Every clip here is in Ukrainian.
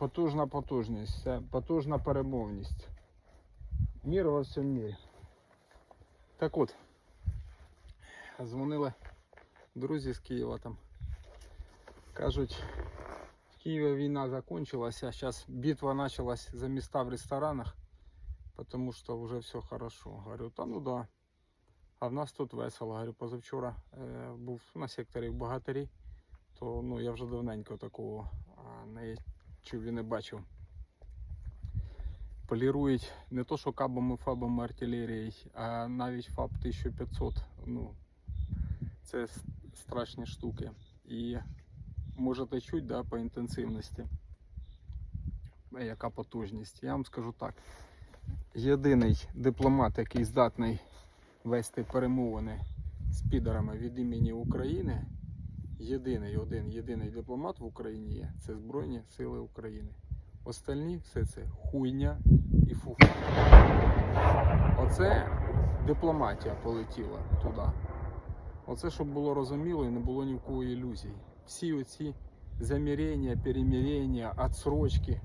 потужна потужність, це потужна перемовність. Мір во всьому мірі. Так от, дзвонили друзі з Києва там. Кажуть, в Києві війна закончилася, зараз битва почалась за міста в ресторанах, тому що вже все хорошо. Говорю, та ну да. А в нас тут весело. Говорю, позавчора е, був на секторі в Богатирі, то ну, я вже давненько такого не чув і не бачив. Полірують не то, що кабами, фабами артилерії, а навіть ФАБ 1500. Ну, це страшні штуки. І можете чути да, по інтенсивності, е, яка потужність. Я вам скажу так. Єдиний дипломат, який здатний вести перемовини з підарами від імені України, єдиний один єдиний дипломат в Україні є, це Збройні Сили України. Остальні все це хуйня і фуфа. Оце дипломатія полетіла туди. Оце, щоб було розуміло і не було ні в кого ілюзій. Всі оці замірення, перемірення, отсрочки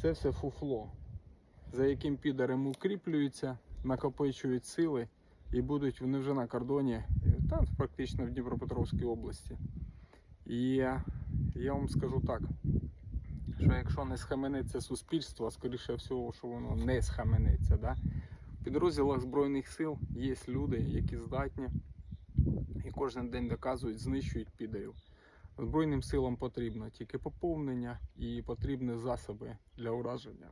це все фуфло, за яким підарем укріплюються, накопичують сили і будуть вони вже на кордоні, е, там практично в Дніпропетровській області. І я, вам скажу так, що якщо не схаменеться суспільство, а скоріше всього, що воно не схаменеться. Да? В підрозділах Збройних сил є люди, які здатні і кожен день доказують, знищують підарів. Збройним силам потрібно тільки поповнення і потрібні засоби для ураження.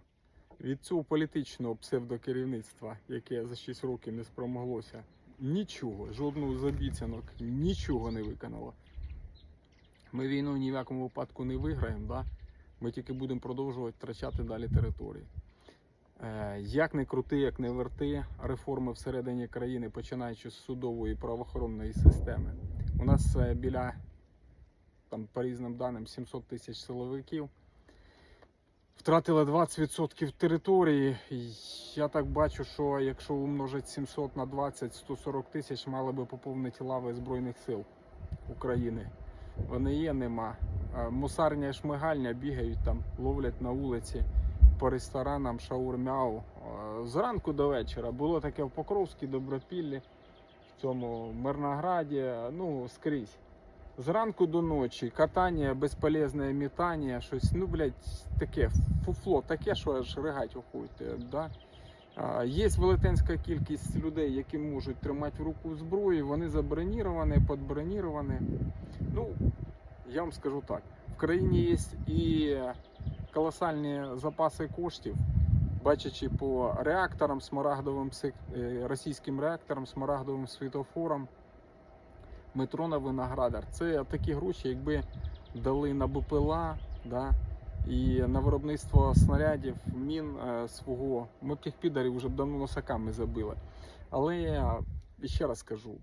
Від цього політичного псевдокерівництва, яке за 6 років не спромоглося нічого, жодного з обіцянок, нічого не виконало. Ми війну ні в якому випадку не виграємо, да? ми тільки будемо продовжувати втрачати далі території. Е, Як не крути, як не верти, реформи всередині країни, починаючи з судової і правоохоронної системи. У нас е, біля, там, по різним даним, 700 тисяч силовиків. Втратили 20% території. Я так бачу, що якщо умножити 700 на 20, 140 тисяч мали би поповнити лави Збройних сил України. Вони є, нема. Мусарня і шмигальня бігають там, ловлять на вулиці по ресторанам шаурмяу. Зранку до вечора було таке в Покровській, Добропіллі, в цьому Мирнограді, ну скрізь. Зранку до ночі катання, безполезне метання, щось, ну, блядь, таке фуфло, таке, що аж ригать охуйте. Да? Є велетенська кількість людей, які можуть тримати в руку зброю, вони заброніровані, подброніровані. Ну, я вам скажу так: в країні є і колосальні запаси коштів, бачачи по реакторам, смарагдовим е, російським реакторам, смарагдовим світофорам, метро на Виноградар. Це такі гроші, якби дали на БПЛА, да, і на виробництво снарядів, мін е, свого. Ми тих підарів вже б давно носаками забили. Але ще раз кажу.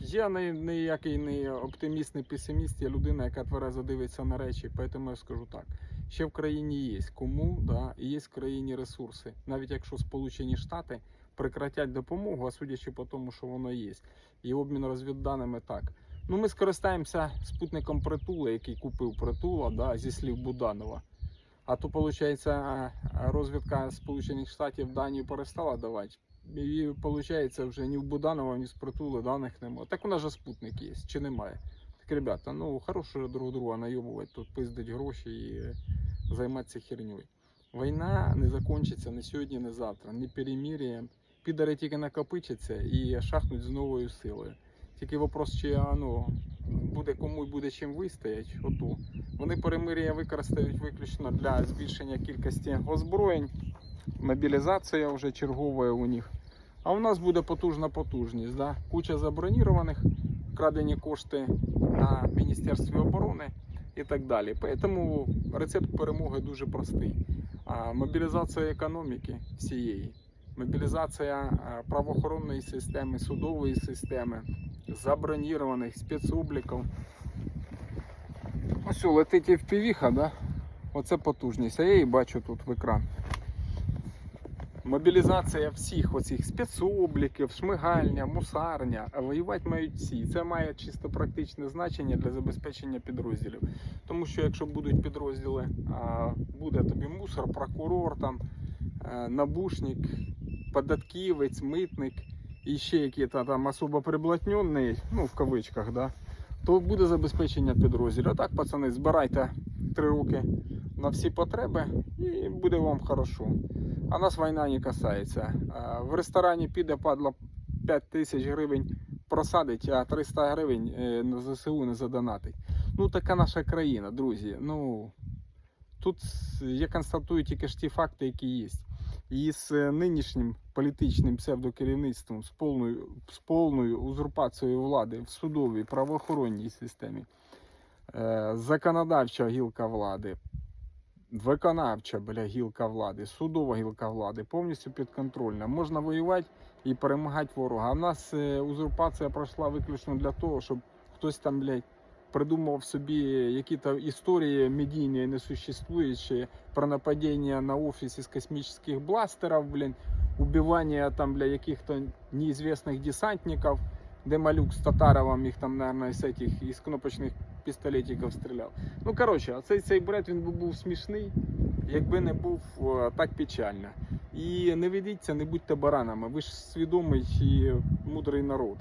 Я не ніякий не оптиміст, не песиміст, я людина, яка тверезо дивиться на речі, тому я скажу так. Ще в країні є кому, да, і є в країні ресурси. Навіть якщо Сполучені Штати прекратять допомогу, а судячи по тому, що воно є, і обмін розвідданими так. Ну, ми скористаємося спутником притула, який купив притула, да, зі слів Буданова. А то, виходить, розвідка Сполучених Штатів Данію перестала давати. І виходить, вже ні в Буданова, ні з притула даних немає. Так у нас же спутник є, чи немає. Так, ребята, ну хорошо друг друга найобувати, тут пиздить гроші і е, займатися херньою. Війна не закінчиться ні сьогодні, ні завтра, ні перемір'ям. Підари тільки накопичаться і шахнуть з новою силою. Тільки вопрос, чи ну, буде кому і буде чим вистоять, ото. Вони перемир'я використають виключно для збільшення кількості озброєнь. Мобілізація вже чергова у них. А у нас буде потужна потужність. Да? Куча забронірованих, вкрадені кошти на Міністерстві оборони і так далі. Тому рецепт перемоги дуже простий. Мобілізація економіки всієї, мобілізація правоохоронної системи, судової системи, забронірованих спецобліків. Ось летить FPV, да? Оце потужність. А я її бачу тут в екран. Мобілізація всіх оцих спецобліків, шмигальня, мусарня, воювати мають всі. Це має чисто практичне значення для забезпечення підрозділів. Тому що якщо будуть підрозділи, буде тобі мусор, прокурор, там, е, набушник, податківець, митник і ще якісь там особо приблотнені, ну в кавичках, да, то буде забезпечення підрозділів. А так, пацани, збирайте три роки на всі потреби і буде вам хорошо. А нас війна не касається. В ресторані піде падла 5 тисяч гривень просадить, а 300 гривень е, на ЗСУ не задонатить. Ну така наша країна, друзі. Ну тут я констатую тільки ж ті факти, які є. І з е, нинішнім політичним псевдокерівництвом, з повною, з повною узурпацією влади в судовій правоохоронній системі, е, законодавча гілка влади, виконавча бля, гілка влади, судова гілка влади повністю підконтрольна. Можна воювати і перемагати ворога. А в нас е, узурпація пройшла виключно для того, щоб хтось там, блядь, придумав собі якісь історії медійні несуществуючі про нападіння на офіс із космічних бластерів, блін, убивання там для яких-то неізвісних десантників, де малюк з Татаровым їх там, наверное, з із кнопочних пістолетиків стріляв. Ну, коротше, оцей цей бред він би був смішний, якби не був е, так печально. І не ведіться, не будьте баранами. Ви ж свідомий і мудрий народ.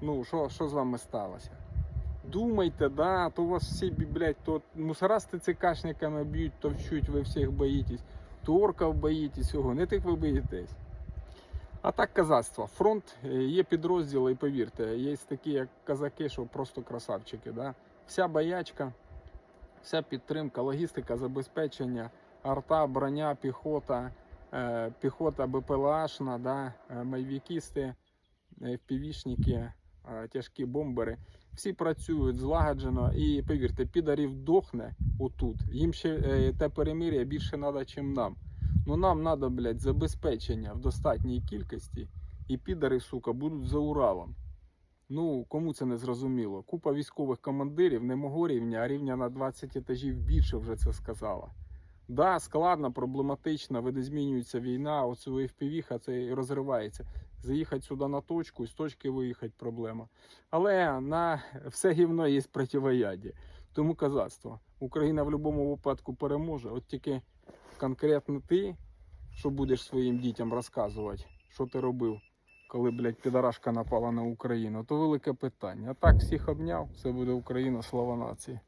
Ну, що, з вами сталося? Думайте, да, то у вас всі, блядь, то мусора з ТЦКшниками б'ють, то вчуть, ви всіх боїтесь, то орків боїтесь, всього, не тих ви боїтесь. А так казацтво. Фронт е, є підрозділи, і повірте, є такі, як казаки, що просто красавчики. Да? Вся боячка, вся підтримка, логістика, забезпечення, арта, броня, піхота, е, піхота БПЛАшна, да? е, майвікісти, впівішники, е, тяжкі бомбери. Всі працюють злагоджено і повірте, підарів дохне отут. Їм ще те перемир'я більше треба, ніж нам. Ну нам треба, блядь, забезпечення в достатній кількості, і підари, сука, будуть за Уралом. Ну, кому це не зрозуміло. Купа військових командирів не мого рівня, а рівня на 20 етажів більше вже це сказала. Да, складно, проблематично, видозмінюється війна, оце FPV, це і розривається. Заїхати сюди на точку, і з точки виїхати проблема. Але на все гівно є противоядие. Тому казацтво. Україна в будь-якому випадку переможе. От тільки конкретно ти, що будеш своїм дітям розказувати, що ти робив, коли, блядь, підарашка напала на Україну, то велике питання. А так всіх обняв, це буде Україна, слава нації.